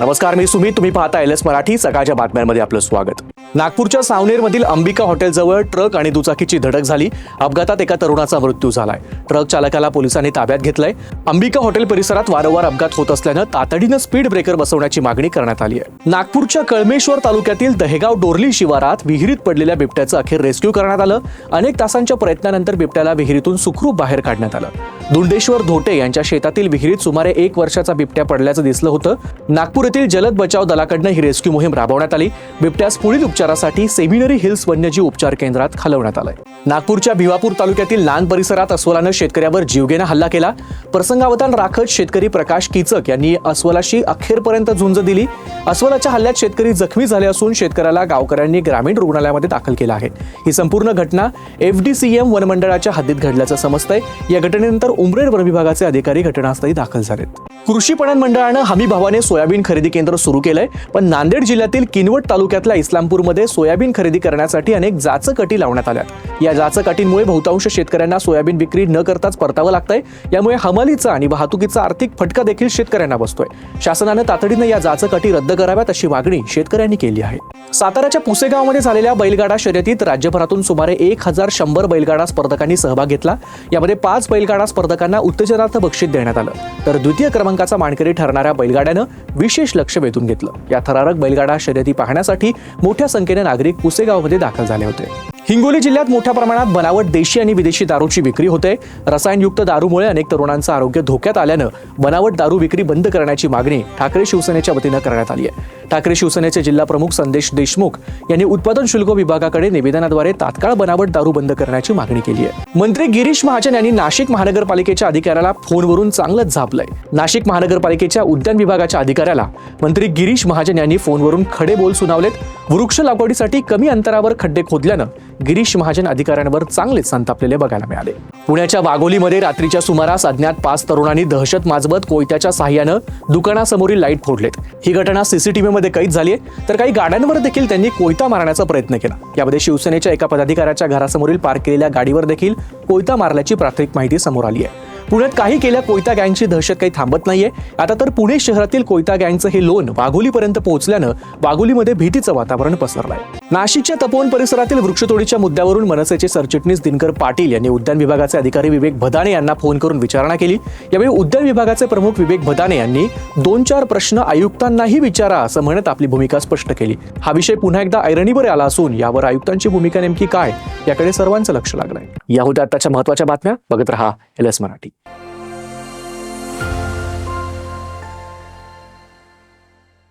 नमस्कार मी सुमित. तुम्ही पाहता एल एस मराठी. सकाळच्या बातम्यांमध्ये आपलं स्वागत. नागपूरच्या सावनेरमधील अंबिका हॉटेलजवळ ट्रक आणि दुचाकीची धडक झाली. अपघातात एका तरुणाचा मृत्यू झालाय. ट्रक चालकाला पोलिसांनी ताब्यात घेतलंय. अंबिका हॉटेल परिसरात वारंवार अपघात होत असल्यानं तातडीनं स्पीड ब्रेकर बसवण्याची मागणी करण्यात आली आहे. नागपूरच्या कळमेश्वर तालुक्यातील दहेगाव डोरली शिवारात विहिरीत पडलेल्या बिबट्याचं अखेर रेस्क्यू करण्यात आलं. अनेक तासांच्या प्रयत्नानंतर बिबट्याला विहिरीतून सुखरूप बाहेर काढण्यात आलं. धुंडेश्वर धोटे यांच्या शेतातील विहिरीत सुमारे एक वर्षाचा बिबट्या पडल्याचं दिसलं होतं. नागपूर येथील जलद बचाव दलाकडनं ही रेस्क्यू मोहीम राबवण्यात आली. बिबट्यास पुढील उपचारासाठी सेमिनरी हिल्स वन्यजीव उपचार केंद्रात हलवण्यात आलंय. नागपूरच्या भिवापूर तालुक्यातील लान परिसरात अस्वलानं शेतकऱ्यावर जीवघेणा हल्ला केला. प्रसंगावधान राखत शेतकरी प्रकाश किचक यांनी अस्वलाशी अखेरपर्यंत झुंज दिली. अस्वलाच्या हल्ल्यात शेतकरी जखमी झाले असून शेतकऱ्याला गावकऱ्यांनी ग्रामीण रुग्णालयामध्ये दाखल केलं आहे. ही संपूर्ण घटना एफडीसीएम वनमंडळाच्या हद्दीत घडल्याचं समजतंय. या घटनेनंतर उमरेड वन विभागाचे अधिकारी घटनास्थळी दाखल झालेत. कृषी पणन मंडळानं हमी भावाने सोयाबीन खरेदी केंद्र सुरू केलंय पण नांदेड जिल्ह्यातील किनवट तालुक्यातल्या इस्लामपूरमध्ये सोयाबीन खरेदी करण्यासाठी अनेक जाचकटी लावण्यात आल्या या जाचकटींमुळे बहुतांश शेतकऱ्यांना सोयाबीन विक्री न करताच परतावं लागतंय. यामुळे हमालीचा आणि वाहतुकीचा आर्थिक फटका देखील शेतकऱ्यांना बसतोय. शासनानं तातडीनं या जाचकटी रद्द कराव्यात अशी मागणी शेतकऱ्यांनी केली आहे. साताऱ्याच्या पुसेगावमध्ये झालेल्या बैलगाडा शर्यतीत राज्यभरातून सुमारे एक हजार शंभर बैलगाडा स्पर्धकांनी सहभाग घेतला. यामध्ये पाच बैलगाडा स्पर्धकांना उत्तेजनार्थ बक्षीस देण्यात आलं. तर द्वितीय क्रमांकाचा मानकरी ठरणाऱ्या बैलगाड्यानं विशेष लक्ष वेधून घेतलं. या थरारक बैलगाडा शर्यती पाहण्यासाठी मोठ्या संख्येने नागरिक पुसेगावमध्ये दाखल झाले होते. हिंगोली जिल्ह्यात मोठ्या प्रमाणात बनावट देशी आणि विदेशी दारूची विक्री होते. रसायनयुक्त दारूमुळे अनेक तरुणांचं आरोग्य धोक्यात आल्यानं बनावट दारू विक्री बंद करण्याची मागणी ठाकरे शिवसेनेच्या वतीनं करण्यात आली आहे. ठाकरे शिवसेनेचे जिल्हा प्रमुख संदेश देशमुख यांनी उत्पादन शुल्क विभागाकडे निवेदनाद्वारे तात्काळ बनावट दारू बंद करण्याची मागणी केली आहे. मंत्री गिरीश महाजन यांनी नाशिक महानगरपालिकेच्या अधिकाऱ्याला फोनवरून चांगलंच झापलंय. नाशिक महानगरपालिकेच्या उद्यान विभागाच्या अधिकाऱ्याला मंत्री गिरीश महाजन यांनी फोनवरून खडे बोल सुनावलेत. वृक्ष लागवडीसाठी कमी अंतरावर खड्डे खोदल्यानं गिरीश महाजन अधिकाऱ्यांवर चांगलेच संतापलेले बघायला मिळाले. पुण्याच्या वाघोलीमध्ये रात्रीच्या सुमारास अज्ञात पाच तरुणांनी दहशत माजवत कोयत्याच्या सहाय्यानं दुकानासमोरील लाइट फोडलेत. ही घटना सीसीटीव्हीमध्ये कैद झाली आहे. तर काही गाड्यांवर देखील त्यांनी कोयता मारण्याचा प्रयत्न केला. यामध्ये शिवसेनेच्या एका पदाधिकाऱ्याच्या घरासमोरील पार्क केलेल्या गाडीवर देखील कोयता मारल्याची प्राथमिक माहिती समोर आली आहे. पुण्यात काही केल्या कोयता गँगची दहशत काही थांबत नाहीये. आता तर पुणे शहरातील कोयता गँगचं हे लोन वाघोलीपर्यंत पोहोचल्यानं वाघोलीमध्ये भीतीचं वातावरण पसरलंय. नाशिकच्या तपोवन परिसरातील वृक्षतोडीच्या मुद्द्यावरून मनसेचे सरचिटणीस दिनकर पाटील यांनी उद्यान विभागाचे अधिकारी विवेक भदाने यांना फोन करून विचारणा केली. यावेळी उद्यान विभागाचे प्रमुख विवेक भदाने यांनी दोन चार प्रश्न आयुक्तांनाही विचारा असं म्हणत आपली भूमिका स्पष्ट केली. हा विषय पुन्हा एकदा ऐरणीवर आला असून यावर आयुक्तांची भूमिका नेमकी काय याकडे सर्वांचं लक्ष लागलंय. या होत्या आताच्या महत्त्वाच्या बातम्या. बघत रहा एल एस मराठी.